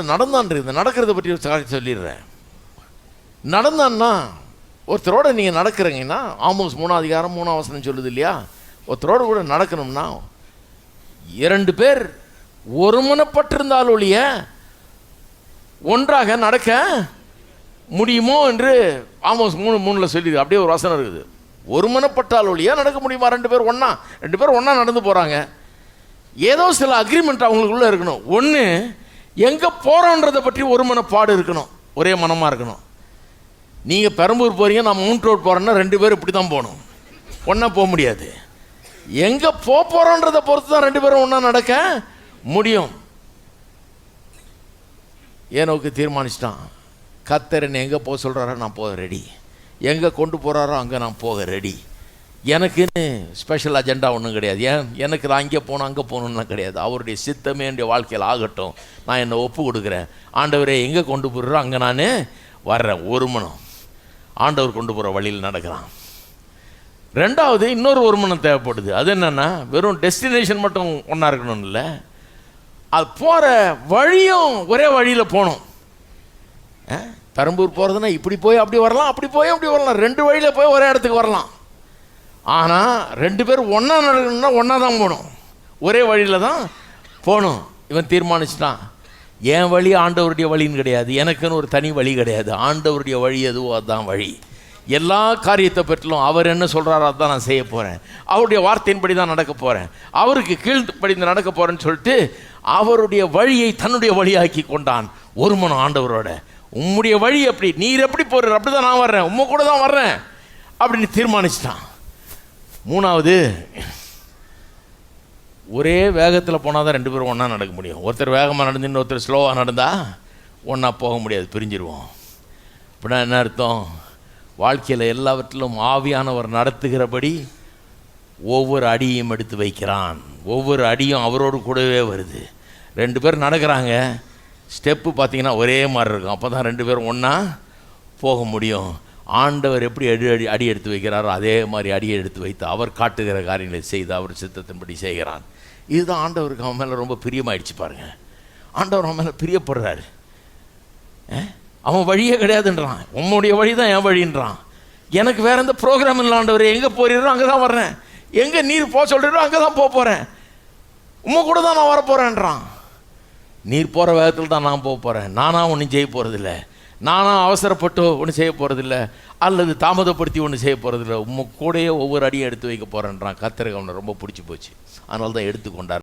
நடந்தான் இருக்குது நடக்கிறத பற்றி ஒரு சாட்சி சொல்லிடுறேன். நடந்தான்னா ஒருத்தரோட நீங்கள் நடக்கிறீங்கன்னா ஆமோஸ் மூணாம் அதிகாரம் மூணாம் வசனம் சொல்லுது இல்லையா? ஒருத்தரோட கூட நடக்கணும்னா இரண்டு பேர் ஒருமனப்பட்டிருந்தால் ஒழிய ஒன்றாக நடக்க முடியுமோ என்று ஆமோஸ் மூணு மூணில் சொல்லிடுது. அப்படியே ஒரு வசனம் இருக்குது. ஒருமனப்பட்டால் ஒழிய நடக்க முடியுமா? ரெண்டு பேர் ஒன்றா ரெண்டு பேர் ஒன்றா நடந்து போகிறாங்க ஏதோ சில அக்ரிமெண்ட் அவங்களுக்குள்ளே இருக்கணும். ஒன்று எங்கே போகிறோன்றதை பற்றி ஒரு மனப்பாடு இருக்கணும். ஒரே மனமாக இருக்கணும். நீங்கள் பெரம்பூர் போகிறீங்க நான் மவுண்ட் ரோட் போகிறேன்னா ரெண்டு பேரும் இப்படி தான் போகணும். ஒன்றா போக முடியாது. எங்கே போக போகிறோன்றதை பொறுத்து தான் ரெண்டு பேரும் ஒன்றா நடக்க முடியும். ஏனோக்கு தீர்மானிச்சிட்டான்? கத்தர் என்னை எங்கே போக சொல்கிறாரோ நான் போக ரெடி எங்கே கொண்டு போகிறாரோ அங்கே நான் போக ரெடி எனக்குன்னு ஸ்பெஷல் அஜெண்டா ஒன்றும் கிடையாது. ஏன்? எனக்கு நான் அங்கே போகணும் அங்கே போகணும்லாம் கிடையாது. அவருடைய சித்தமே என்னுடைய வாழ்க்கையில் ஆகட்டும். நான் என்னை ஒப்பு கொடுக்குறேன். ஆண்டவரே எங்கே கொண்டு போடுறோ அங்கே நான் வர்றேன். ஒரு மனம் ஆண்டவர் கொண்டு போகிற வழியில் நடக்கிறான். ரெண்டாவது இன்னொரு ஒரு மனம் தேவைப்படுது. அது என்னென்னா வெறும் டெஸ்டினேஷன் மட்டும் ஒன்றா இருக்கணும் இல்லை. அது போகிற வழியும் ஒரே வழியில் போகணும். பெரம்பூர் போகிறதுனா இப்படி போய் அப்படி வரலாம் அப்படி போய் அப்படி வரலாம். ரெண்டு வழியில் போய் ஒரே இடத்துக்கு வரலாம். ஆனால் ரெண்டு பேரும் ஒன்றா நடக்கணும்னா ஒன்றா தான் போகணும். ஒரே வழியில் தான் போகணும். இவன் தீர்மானிச்சிட்டான். என் வழி ஆண்டவருடைய வழின்னு கிடையாது. எனக்குன்னு ஒரு தனி வழி கிடையாது. ஆண்டவருடைய வழி எதுவோ அதுதான் வழி. எல்லா காரியத்தை பற்றிலும் அவர் என்ன சொல்கிறாரோ அதான் நான் செய்ய போகிறேன் அவருடைய வார்த்தையின்படி தான் நடக்க போகிறேன் அவருக்கு கீழ்ப்படிந்து நடக்க போகிறேன்னு சொல்லிட்டு அவருடைய வழியை தன்னுடைய வழியாக்கி கொண்டான் ஒரு மனம் ஆண்டவரோட. உம்முடைய வழி எப்படி? நீர் எப்படி போடுற? அப்படி தான் நான் வர்றேன். உம்ம கூட தான் வர்றேன். அப்படின்னு தீர்மானிச்சிட்டான். மூணாவது ஒரே வேகத்தில் போனால் தான் ரெண்டு பேரும் ஒன்றா நடக்க முடியும். ஒருத்தர் வேகமாக நடந்து இன்னொருத்தர் ஸ்லோவாக நடந்தால் ஒன்றா போக முடியாது பிரிஞ்சிருவோம். அப்படின்னா என்ன அர்த்தம்? வாழ்க்கையில் எல்லாவற்றிலும் ஆவியானவர் நடத்துகிறபடி ஒவ்வொரு அடியும் எடுத்து வைக்கிறான். ஒவ்வொரு அடியும் அவரோடு கூடவே வருது. ரெண்டு பேர் நடக்கிறாங்க. ஸ்டெப்பு பார்த்தீங்கன்னா ஒரே மாதிரி இருக்கும். அப்போ தான் ரெண்டு பேரும் ஒன்றா போக முடியும். ஆண்டவர் எப்படி அடி அடி அடி எடுத்து வைக்கிறாரோ அதே மாதிரி அடியை எடுத்து வைத்து அவர் காட்டுகிற காரியங்களை செய்து அவர் சித்தத்தின்படி செய்கிறான். இதுதான் ஆண்டவருக்கு அவன் மேலே ரொம்ப பிரியமாயிடுச்சு பாருங்க. ஆண்டவர் அவன் மேலே பிரியப்படுறாரு. அவன் வழியே கிடையாதுன்றான். உன்னுடைய வழி தான் என் வழின்றான். எனக்கு வேற எந்த ப்ரோக்ராம் இல்லை ஆண்டவர். எங்கே போறீரோ அங்கே தான் வர்றேன். எங்கே நீர் போக சொல்கிறீரோ அங்கே தான் போக போகிறேன் உம்மை கூட தான் நான் வரப்போகிறேன்றான் நீர் போகிற வேகத்தில் தான் நான் போக போகிறேன் நானாக ஒன்றும் ஜெய போகிறதில்ல நானும் அவசரப்பட்டு ஒன்றும் செய்ய போகிறதில்ல அல்லது தாமதப்படுத்தி ஒன்றும் செய்ய போகிறதில்ல உங்க கூடயே ஒவ்வொரு அடியும் எடுத்து வைக்க போகிறேன்றான் கத்திரக அவனை ரொம்ப பிடிச்சி போச்சு. அதனால தான் எடுத்துக்கொண்டார்